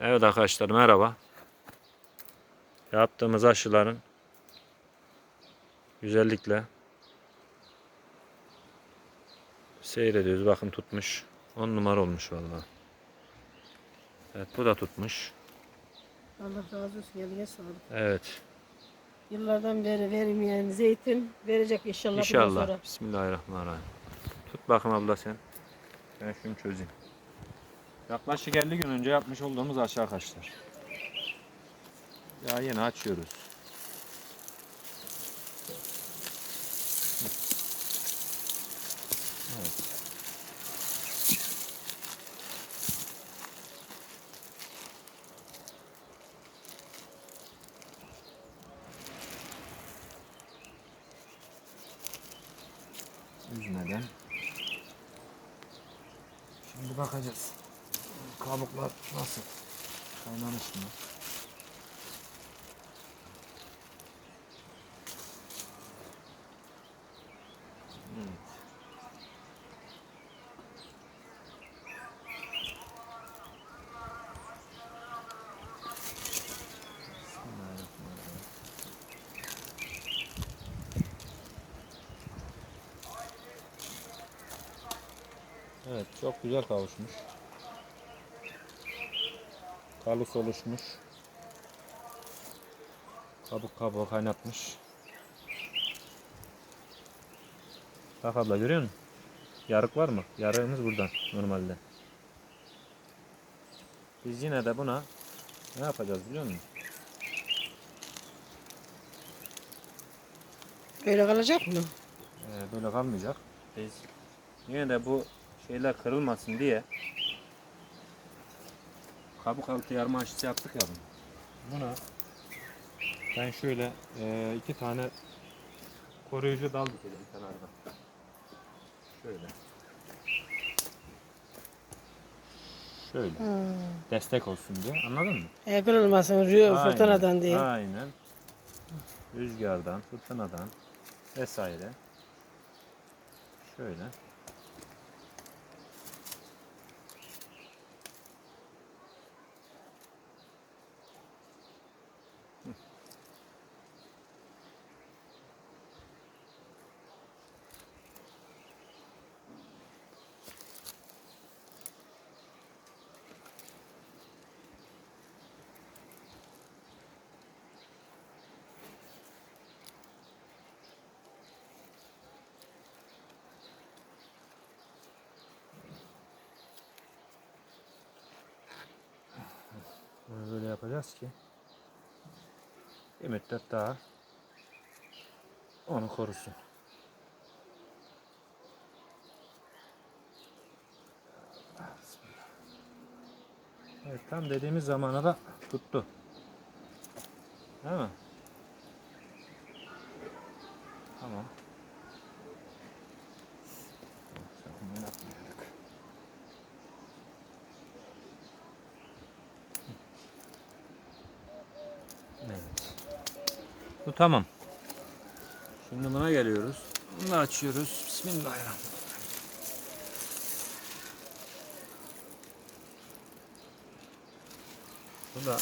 Evet arkadaşlar merhaba. Yaptığımız aşıların güzellikle seyrediyoruz. Bakın tutmuş. 10 numara olmuş vallahi. Evet bu da tutmuş. Allah razı olsun eline sağlık. Evet. Yıllardan beri vermeyen zeytin verecek inşallah. İnşallah. Bismillahirrahmanirrahim. Tut bakın abla sen. Ben şunu çözeyim. Yaklaşık 50 gün önce yapmış olduğumuz aşağı arkadaşlar. Ya yine açıyoruz. Evet. Üzmeden. Şimdi bakacağız. Kabuklar nasıl? Kaynamış mı? Evet. Çok güzel kavuşmuş. Kalus oluşmuş. Kabuk kabuğu kaynatmış. Bak abla görüyor musun? Yarık var mı? Yarığımız buradan normalde. Biz yine de buna ne yapacağız biliyor musun? Böyle kalacak mı? Ee, böyle kalmayacak. Biz yine de bu şeyler kırılmasın diye kabuk altı yarma aşısı yaptık ya bunu. Buna ben şöyle e, iki tane koruyucu dal dikelim kenarda. Şöyle. Şöyle. Destek olsun diye. Anladın mı? E, kırılmasın rüya Aynen, fırtınadan diye. Aynen. Rüzgardan, fırtınadan vesaire. Şöyle. Hı. Bunu böyle yapacağız ki bir müddet daha onu korusun. Evet tam dediğimiz zamana da tuttu. Değil mi? Tamam. Bu tamam. Şimdi buna geliyoruz. Bunu da açıyoruz. Bismillahirrahmanirrahim. Bu da